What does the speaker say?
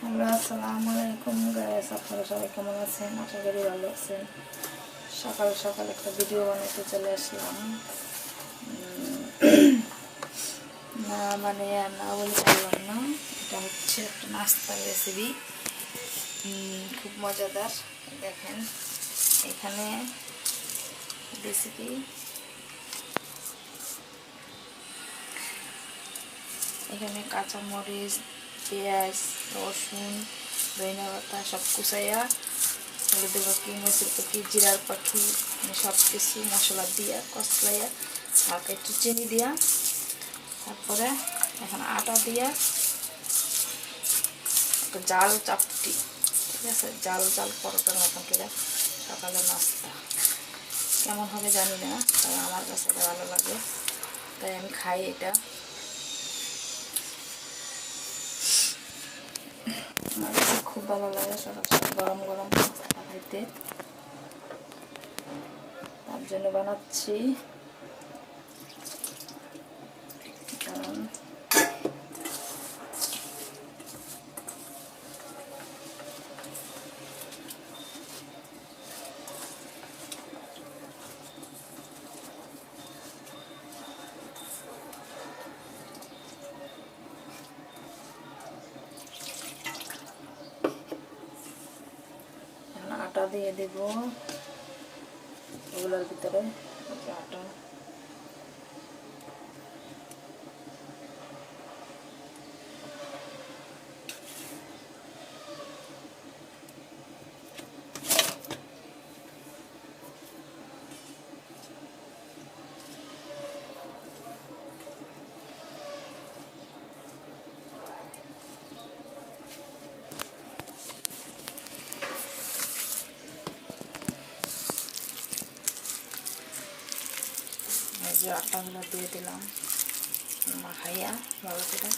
Hello, আসসালামু আলাইকুম guys আপনারা সবাই কেমন আছেন? আশা করি ভালো আছেন। সকাল সকাল একটা ভিডিও বানাতে চলে আসলাম। না মানে না বলে পারলাম না। এটা হচ্ছে একটা নাস্তার রেসিপি খুব মজাদার, দেখেন। এখানে রেসিপি এখানে কাঁচামরিচ, পেঁয়াজ, রসুন, ধনিয়া পাতা সব কুচাইয়া হলুদের পাখি মরিচের পাখি জিরার পাখি মানে সব কিছু মশলা দিয়া কষলাইয়া হালকা একটু চিনি দিয়া তারপরে এখন আটা দিয়া একটা জাল চাপটি, ঠিক আছে? জাল জাল পরোটার মতন করে সকালে নাস্তা। কেমন হবে জানি না, তবে আমার কাছে ভালো লাগে। তাই আমি খাই এটা আমার কাছে খুব ভালো লাগে সকাল সকাল গরম গরম খাইতে তার জন্য বানাচ্ছি। আটা দিয়ে দেব। ওগুলোর ভিতরে আটা। যে আটাগুলো দিয়ে দিলাম। মাখাইয়া ভালো করে